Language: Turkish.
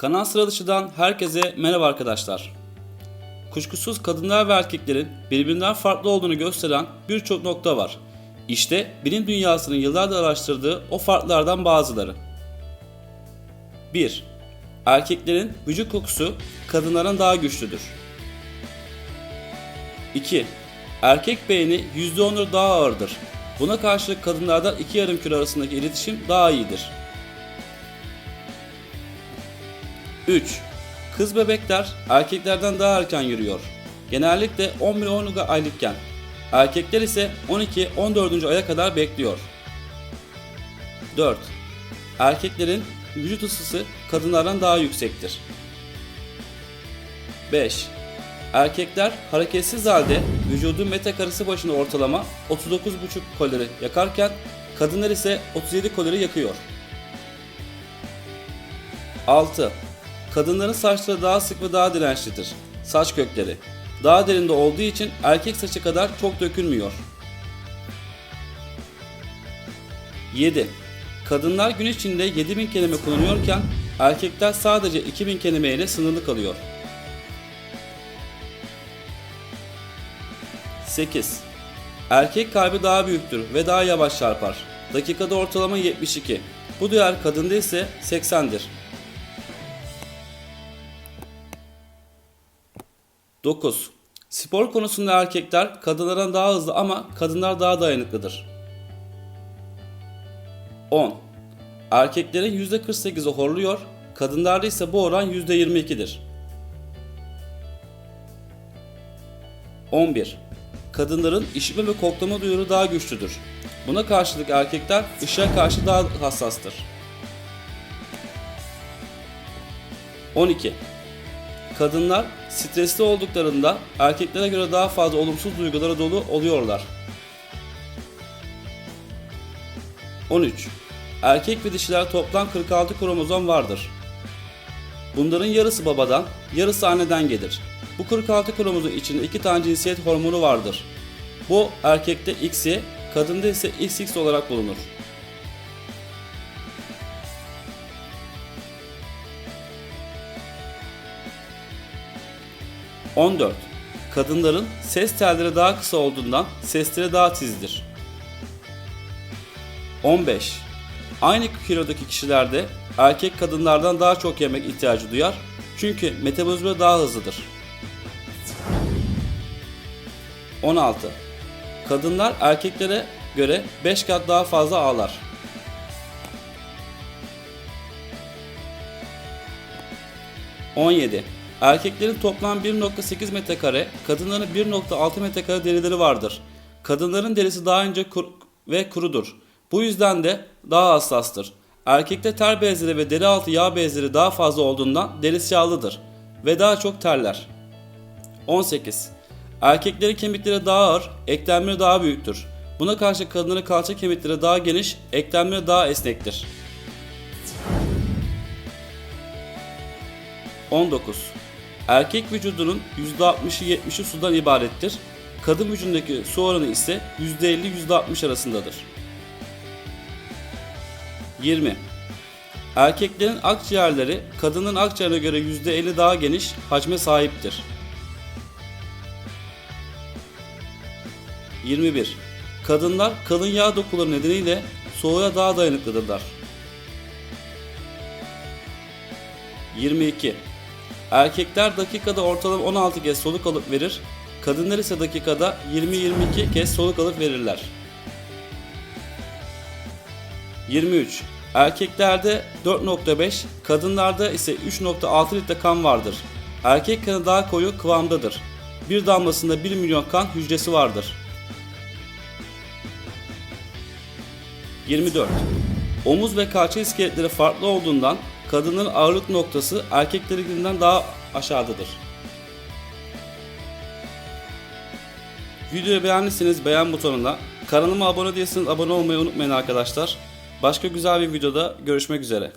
Kanal Sıra Dışı'dan herkese merhaba arkadaşlar. Kuşkusuz kadınlar ve erkeklerin birbirinden farklı olduğunu gösteren birçok nokta var. İşte bilim dünyasının yıllardır araştırdığı o farklardan bazıları. 1. Erkeklerin vücut kokusu kadınların daha güçlüdür. 2. Erkek beyni %10'ur daha ağırdır. Buna karşılık kadınlarda iki yarım kilo arasındaki iletişim daha iyidir. 3. Kız bebekler erkeklerden daha erken yürüyor. Genellikle 11-12 aylıkken. Erkekler ise 12-14. aya kadar bekliyor. 4. Erkeklerin vücut ısısı kadınlardan daha yüksektir. 5. Erkekler hareketsiz halde vücudun metrekaresi başına ortalama 39,5 kalori yakarken kadınlar ise 37 kalori yakıyor. 6. Kadınların saçları daha sık ve daha dirençlidir. Saç kökleri. Daha derinde olduğu için erkek saçı kadar çok dökülmüyor. 7. Kadınlar gün içinde 7000 kelime kullanıyorken erkekler sadece 2000 kelime ile sınırlı kalıyor. 8. Erkek kalbi daha büyüktür ve daha yavaş çarpar. Dakikada ortalama 72. Bu değer kadında ise 80'dir. 9. Spor konusunda erkekler kadınlardan daha hızlı ama kadınlar daha dayanıklıdır. 10. Erkeklerin %48'i horluyor, kadınlarda ise bu oran %22'dir. 11. Kadınların işitme ve koklama duyuları daha güçlüdür. Buna karşılık erkekler ışığa karşı daha hassastır. 12. Kadınlar stresli olduklarında erkeklere göre daha fazla olumsuz duygulara dolu oluyorlar. 13. Erkek ve dişiler toplam 46 kromozom vardır. Bunların yarısı babadan, yarısı anneden gelir. Bu 46 kromozom içinde iki tane cinsiyet hormonu vardır. Bu erkekte XY, kadında ise XX olarak bulunur. ...14. Kadınların ses telleri daha kısa olduğundan sesleri daha tizdir. 15. Aynı kilodaki kişilerde erkek kadınlardan daha çok yemek ihtiyacı duyar çünkü metabolizma daha hızlıdır. 16. Kadınlar erkeklere göre 5 kat daha fazla ağlar. 17. Erkeklerin toplam 1.8 metrekare, kadınların 1.6 metrekare derileri vardır. Kadınların derisi daha ince kur- ve kurudur. Bu yüzden de daha hassastır. Erkekte ter bezleri ve deri altı yağ bezleri daha fazla olduğundan derisi yağlıdır ve daha çok terler. 18. Erkeklerin kemikleri daha ağır, eklemleri daha büyüktür. Buna karşı kadınların kalça kemikleri daha geniş, eklemleri daha esnektir. 19. Erkek vücudunun %60'ı 70'i sudan ibarettir. Kadın vücudundaki su oranı ise %50-%60 arasındadır. 20. Erkeklerin akciğerleri kadının akciğerine göre %50 daha geniş hacme sahiptir. 21. Kadınlar kalın yağ dokuları nedeniyle soğuğa daha dayanıklıdırlar. 22. Erkekler dakikada ortalama 16 kez soluk alıp verir, kadınlar ise dakikada 20-22 kez soluk alıp verirler. 23. Erkeklerde 4.5, kadınlarda ise 3.6 litre kan vardır. Erkek kanı daha koyu kıvamdadır. Bir damlasında 1 milyon kan hücresi vardır. 24. Omuz ve kalça iskeletleri farklı olduğundan kadının ağırlık noktası erkeklerinkinden daha aşağıdadır. Videoyu beğendiyseniz beğen butonuna, kanalıma abone değilseniz abone olmayı unutmayın arkadaşlar. Başka güzel bir videoda görüşmek üzere.